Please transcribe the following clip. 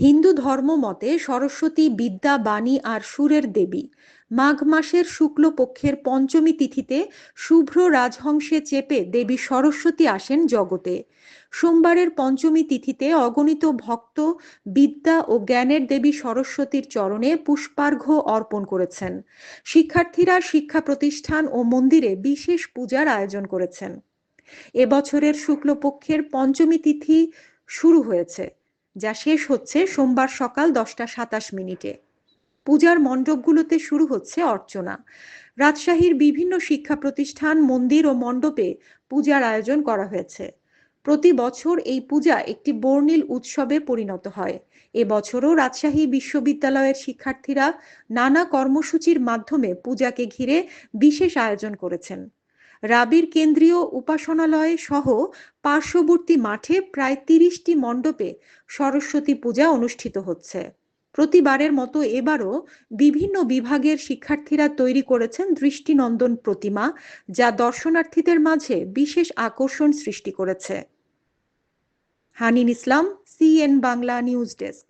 হিন্দু ধর্ম মতে সরস্বতী, বিদ্যা, বাণী আর সুরের দেবী। মাঘ মাসের শুক্লপক্ষের পঞ্চমী তিথিতে শুভ্র রাজহংসে চেপে দেবী সরস্বতী আসেন জগতে। সোমবারের পঞ্চমী তিথিতে অগণিত ভক্ত, বিদ্যা ও জ্ঞানের দেবী সরস্বতীর চরণে পুষ্পার্ঘ্য অর্পণ করেছেন। শিক্ষার্থীরা শিক্ষা প্রতিষ্ঠান ও মন্দিরে বিশেষ পূজার আয়োজন করেছেন। এবছরের শুক্লপক্ষের পঞ্চমী তিথি শুরু হয়েছে। যা শেষ হচ্ছে সোমবার সকাল দশটা সাতাশ মিনিটে। পূজার মণ্ডপগুলোতে শুরু হচ্ছে অর্চনা। রাজশাহীর বিভিন্ন শিক্ষা প্রতিষ্ঠান, মন্দির ও মণ্ডপে পূজার আয়োজন করা হয়েছে। প্রতি বছর এই পূজা একটি বর্ণিল উৎসবে পরিণত হয়। এবছরও রাজশাহী বিশ্ববিদ্যালয়ের শিক্ষার্থীরা নানা কর্মসূচির মাধ্যমে পূজাকে ঘিরে বিশেষ আয়োজন করেছেন। রাবির কেন্দ্রীয় উপাসনালয় সহ পার্শ্ববর্তী মাঠে প্রায় তিরিশটি মণ্ডপে সরস্বতী পূজা অনুষ্ঠিত হচ্ছে প্রতিবারের মতো এবারও বিভিন্ন বিভাগের শিক্ষার্থীরা তৈরি করেছেন দৃষ্টিনন্দন প্রতিমা, যা দর্শনার্থীদের মাঝে বিশেষ আকর্ষণ সৃষ্টি করেছে Hanin Islam, CN Bangla news desk